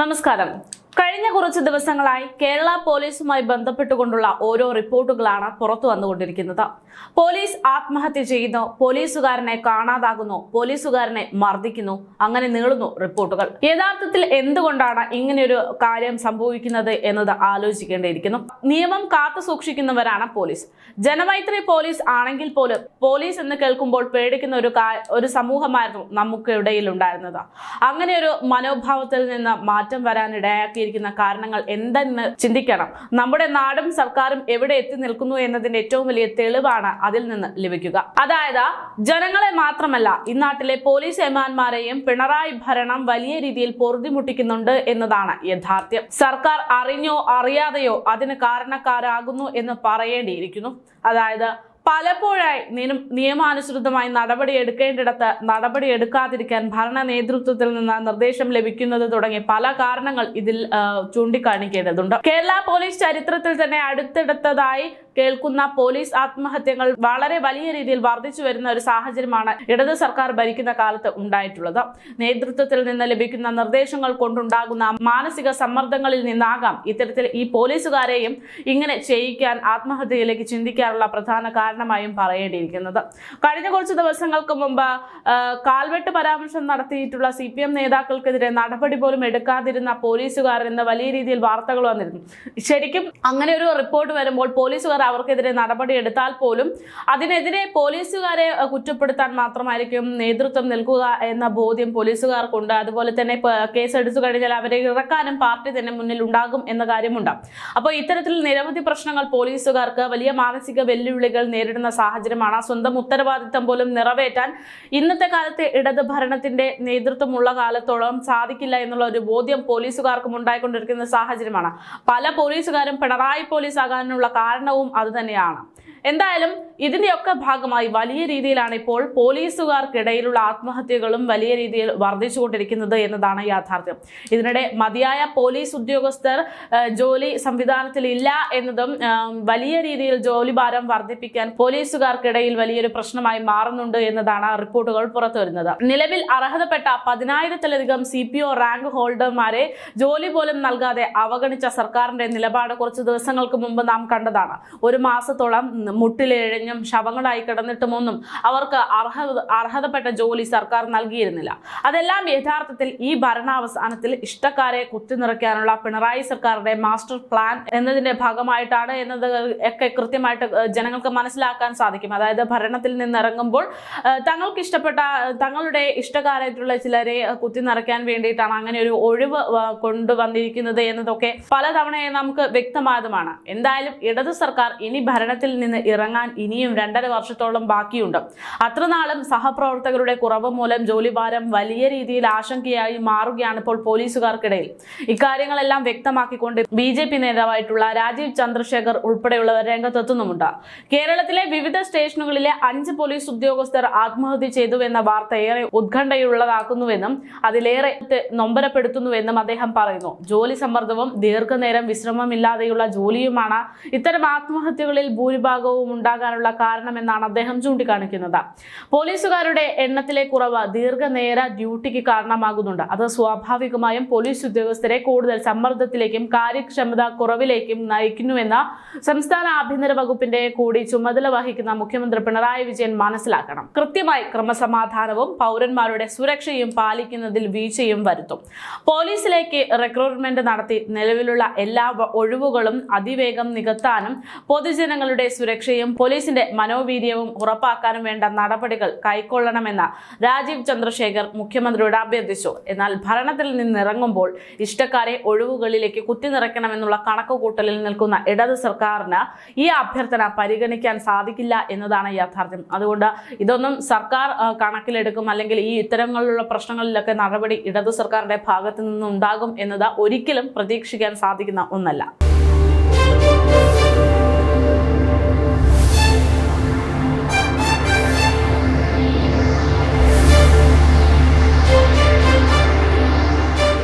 നമസ്കാരം. കഴിഞ്ഞ കുറച്ച് ദിവസങ്ങളായി കേരള പോലീസുമായി ബന്ധപ്പെട്ടുകൊണ്ടുള്ള ഓരോ റിപ്പോർട്ടുകളാണ് പുറത്തു വന്നുകൊണ്ടിരിക്കുന്നത്. പോലീസ് ആത്മഹത്യ ചെയ്യുന്നു പോലീസുകാരനെ കാണാതാകുന്നു പോലീസുകാരനെ മർദ്ദിക്കുന്നു അങ്ങനെ നീളുന്നു റിപ്പോർട്ടുകൾ. യഥാർത്ഥത്തിൽ എന്തുകൊണ്ടാണ് ഇങ്ങനെയൊരു കാര്യം സംഭവിക്കുന്നത് എന്നത് ആലോചിക്കേണ്ടിയിരിക്കുന്നു. നിയമം കാത്തു സൂക്ഷിക്കുന്നവരാണ് പോലീസ്. ജനമൈത്രി പോലീസ് ആണെങ്കിൽ പോലും പോലീസ് എന്ന് കേൾക്കുമ്പോൾ പേടിക്കുന്ന ഒരു ഒരു സമൂഹമായിരുന്നു നമുക്കിടയിൽ ഉണ്ടായിരുന്നത് അങ്ങനെ ഒരു മനോഭാവത്തിൽ നിന്ന് മാറ്റം വരാൻ ഇടയാക്കിയിരിക്കുന്ന കാരണങ്ങൾ എന്തെന്ന് ചിന്തിക്കണം. നമ്മുടെ നാടും സർക്കാരും എവിടെ എത്തി നിൽക്കുന്നു എന്നതിന്റെ ഏറ്റവും വലിയ തെളിവാണ് അതിൽ നിന്ന് ലഭിക്കുക. അതായത് ജനങ്ങളെ മാത്രമല്ല ഇന്നാട്ടിലെ പോലീസ് എമാന്മാരെയും പിണറായി ഭരണം വലിയ രീതിയിൽ പൊറുതിമുട്ടിക്കുന്നുണ്ട് എന്നതാണ് യഥാർത്ഥ്യം. സർക്കാർ അറിഞ്ഞോ അറിയാതെയോ അതിന് കാരണക്കാരാകുന്നു എന്ന് പറയേണ്ടിയിരിക്കുന്നു. അതായത് പലപ്പോഴായി നിയം- നിയമാനുസൃതമായി നടപടി എടുക്കേണ്ടിടത്ത് നടപടി എടുക്കാതിരിക്കാൻ ഭരണ നേതൃത്വത്തിൽ നിന്ന് നിർദ്ദേശം ലഭിക്കുന്നത് തുടങ്ങി പല കാരണങ്ങൾ ഇതിൽ ചൂണ്ടിക്കാണിക്കേണ്ടതുണ്ട്. കേരള പോലീസ് ചരിത്രത്തിൽ തന്നെ അടുത്തിടത്തതായി കേൾക്കുന്ന പോലീസ് ആത്മഹത്യകൾ വളരെ വലിയ രീതിയിൽ വർദ്ധിച്ചു വരുന്ന ഒരു സാഹചര്യമാണ് ഇടത് സർക്കാർ ഭരിക്കുന്ന കാലത്ത് ഉണ്ടായിട്ടുള്ളത്. നേതൃത്വത്തിൽ നിന്ന് ലഭിക്കുന്ന നിർദ്ദേശങ്ങൾ കൊണ്ടുണ്ടാകുന്ന മാനസിക സമ്മർദ്ദങ്ങളിൽ നിന്നാകാം ഇത്തരത്തിൽ ഈ പോലീസുകാരെയും ഇങ്ങനെ ചെയ്യിക്കാൻ ആത്മഹത്യയിലേക്ക് ചിന്തിക്കാനുള്ള പ്രധാന കാരണമായും പറയേണ്ടിയിരിക്കുന്നത്. കഴിഞ്ഞ കുറച്ച് ദിവസങ്ങൾക്ക് മുമ്പ് കാൽവെട്ട് പരാമർശം നടത്തിയിട്ടുള്ള സി പി എം നേതാക്കൾക്കെതിരെ നടപടി പോലും എടുക്കാതിരുന്ന പോലീസുകാർ എന്ന വലിയ രീതിയിൽ വാർത്തകൾ വന്നിരുന്നു. ശരിക്കും അങ്ങനെ ഒരു റിപ്പോർട്ട് വരുമ്പോൾ പോലീസുകാർ അവർക്കെതിരെ നടപടി എടുത്താൽ പോലും അതിനെതിരെ പോലീസുകാരെ കുറ്റപ്പെടുത്താൻ മാത്രമായിരിക്കും നേതൃത്വം നൽകുക എന്ന ബോധ്യം പോലീസുകാർക്കുണ്ട്. അതുപോലെ തന്നെ പ- കേസ് എടുത്തു കഴിഞ്ഞാൽ അവരെ ഇറക്കാനും പാർട്ടി തന്നെ മുന്നിൽ ഉണ്ടാകും എന്ന കാര്യമുണ്ട്. അപ്പോൾ ഇത്തരത്തിൽ നിരവധി പ്രശ്നങ്ങൾ പോലീസുകാർക്ക് വലിയ മാനസിക വെല്ലുവിളികൾ നേരിടുന്ന സാഹചര്യമാണ്. സ്വന്തം ഉത്തരവാദിത്തം പോലും നിറവേറ്റാൻ ഇന്നത്തെ കാലത്തെ ഇടത് ഭരണത്തിന്റെ നേതൃത്വമുള്ള കാലത്തോളം സാധിക്കില്ല എന്നുള്ള ഒരു ബോധ്യം പോലീസുകാർക്കും ഉണ്ടായിക്കൊണ്ടിരിക്കുന്ന സാഹചര്യമാണ്. പല പോലീസുകാരും പിണറായി പോലീസ് ആകാനുള്ള കാരണവും അതുതന്നെയാണ് എന്തായാലും ഇതിന്റെയൊക്കെ ഭാഗമായി വലിയ രീതിയിലാണ് ഇപ്പോൾ പോലീസുകാർക്കിടയിലുള്ള ആത്മഹത്യകളും വലിയ രീതിയിൽ വർദ്ധിച്ചുകൊണ്ടിരിക്കുന്നത് എന്നതാണ് യാഥാർത്ഥ്യം. ഇതിനിടെ മതിയായ പോലീസ് ഉദ്യോഗസ്ഥർ ജോലി സംവിധാനത്തിൽ ഇല്ല എന്നതും വലിയ രീതിയിൽ ജോലി ഭാരം വർദ്ധിപ്പിക്കാൻ പോലീസുകാർക്കിടയിൽ വലിയൊരു പ്രശ്നമായി മാറുന്നുണ്ട് എന്നതാണ് റിപ്പോർട്ടുകൾ പുറത്തു വരുന്നത്. നിലവിൽ അർഹതപ്പെട്ട പതിനായിരത്തിലധികം സി പി ഒ റാങ്ക് ഹോൾഡർമാരെ ജോലി പോലും നൽകാതെ അവഗണിച്ച സർക്കാരിന്റെ നിലപാട് കുറച്ച് ദിവസങ്ങൾക്ക് മുമ്പ് നാം കണ്ടതാണ്. ഒരു മാസത്തോളം മുട്ടിലിഴഞ്ഞും ശവങ്ങളായി കിടന്നിട്ടുമൊന്നും അവർക്ക് അർഹത അർഹതപ്പെട്ട ജോലി സർക്കാർ നൽകിയിരുന്നില്ല. അതെല്ലാം യഥാർത്ഥത്തിൽ ഈ ഭരണാവസാനത്തിൽ ഇഷ്ടക്കാരെ കുത്തിനിറയ്ക്കാനുള്ള പിണറായി സർക്കാരിന്റെ മാസ്റ്റർ പ്ലാൻ എന്നതിന്റെ ഭാഗമായിട്ടാണ് എന്നത് ഒക്കെ കൃത്യമായിട്ട് ജനങ്ങൾക്ക് മനസ്സിലാക്കാൻ സാധിക്കും. അതായത് ഭരണത്തിൽ നിന്നിറങ്ങുമ്പോൾ തങ്ങൾക്ക് ഇഷ്ടപ്പെട്ട തങ്ങളുടെ ഇഷ്ടക്കാരായിട്ടുള്ള ചിലരെ കുത്തിനിറയ്ക്കാൻ വേണ്ടിയിട്ടാണ് അങ്ങനെ ഒരു ഒഴിവ് കൊണ്ടുവന്നിരിക്കുന്നത് എന്നതൊക്കെ പലതവണ നമുക്ക് വ്യക്തമായതുമാണ്. എന്തായാലും ഇടത് സർക്കാർ ഇനി ഭരണത്തിൽ നിന്ന് ഇറങ്ങാൻ ഇനിയും രണ്ടര വർഷത്തോളം ബാക്കിയുണ്ട്. അത്രനാളും സഹപ്രവർത്തകരുടെ കുറവ് മൂലം ജോലിഭാരം വലിയ രീതിയിൽ ആശങ്കയായി മാറുകയാണ് ഇപ്പോൾ പോലീസുകാർക്കിടയിൽ. ഇക്കാര്യങ്ങളെല്ലാം വ്യക്തമാക്കിക്കൊണ്ട് ബി ജെ പി നേതാവായിട്ടുള്ള രാജീവ് ചന്ദ്രശേഖർ ഉൾപ്പെടെയുള്ളവർ രംഗത്തെത്തുന്നുമുണ്ട്. കേരളത്തിലെ വിവിധ സ്റ്റേഷനുകളിലെ അഞ്ച് പോലീസ് ഉദ്യോഗസ്ഥർ ആത്മഹത്യ ചെയ്തു എന്ന വാർത്ത ഏറെ ഉത്കണ്ഠയുള്ളതാക്കുന്നുവെന്നും അതിലേറെ നൊമ്പരപ്പെടുത്തുന്നുവെന്നും അദ്ദേഹം പറയുന്നു. ജോലി സമ്മർദ്ദവും ദീർഘനേരം വിശ്രമമില്ലാതെയുള്ള ജോലിയുമാണ് ഇത്തരം ആത്മഹത്യകളിൽ ഭൂരിഭാഗവും ഉണ്ടാകാനുള്ള കാരണമെന്നാണ് അദ്ദേഹം ചൂണ്ടിക്കാണിക്കുന്നത്. പോലീസുകാരുടെ എണ്ണത്തിലെ കുറവ് ദീർഘനേര ഡ്യൂട്ടിക്ക് കാരണമാകുന്നുണ്ട്. അത് സ്വാഭാവികമായും പോലീസ് ഉദ്യോഗസ്ഥരെ കൂടുതൽ സമ്മർദ്ദത്തിലേക്കും കാര്യക്ഷമത കുറവിലേക്കും നയിക്കുന്നുവെന്ന് സംസ്ഥാന ആഭ്യന്തര വകുപ്പിന്റെ കൂടി ചുമതല വഹിക്കുന്ന മുഖ്യമന്ത്രി പിണറായി വിജയൻ മനസ്സിലാക്കണം. കൃത്യമായി ക്രമസമാധാനവും പൗരന്മാരുടെ സുരക്ഷയും പാലിക്കുന്നതിൽ വീഴ്ചയും വരുത്തും. പോലീസിലേക്ക് റിക്രൂട്ട്മെന്റ് നടത്തി നിലവിലുള്ള എല്ലാ ഒഴിവുകളും അതിവേഗം നികത്താനും പൊതുജനങ്ങളുടെ സുരക്ഷയും പോലീസിന്റെ മനോവീര്യവും ഉറപ്പാക്കാനും വേണ്ട നടപടികൾ കൈക്കൊള്ളണമെന്ന് രാജീവ് ചന്ദ്രശേഖർ മുഖ്യമന്ത്രിയോട് അഭ്യർത്ഥിച്ചു. എന്നാൽ ഭരണത്തിൽ നിന്നിറങ്ങുമ്പോൾ ഇഷ്ടക്കാരെ ഒഴിവുകളിലേക്ക് കുത്തി നിറയ്ക്കണമെന്നുള്ള കണക്കുകൂട്ടലിൽ നിൽക്കുന്ന ഇടത് സർക്കാരിന് ഈ അഭ്യർത്ഥന പരിഗണിക്കാൻ സാധിക്കില്ല എന്നതാണ് യാഥാർത്ഥ്യം. അതുകൊണ്ട് ഇതൊന്നും സർക്കാർ കണക്കിലെടുക്കും അല്ലെങ്കിൽ ഈ ഇത്തരങ്ങളിലുള്ള പ്രശ്നങ്ങളിലൊക്കെ നടപടി ഇടതു സർക്കാരിന്റെ ഭാഗത്തു നിന്നുണ്ടാകും എന്നത് ഒരിക്കലും പ്രതീക്ഷിക്കാൻ സാധിക്കുന്ന ഒന്നല്ല.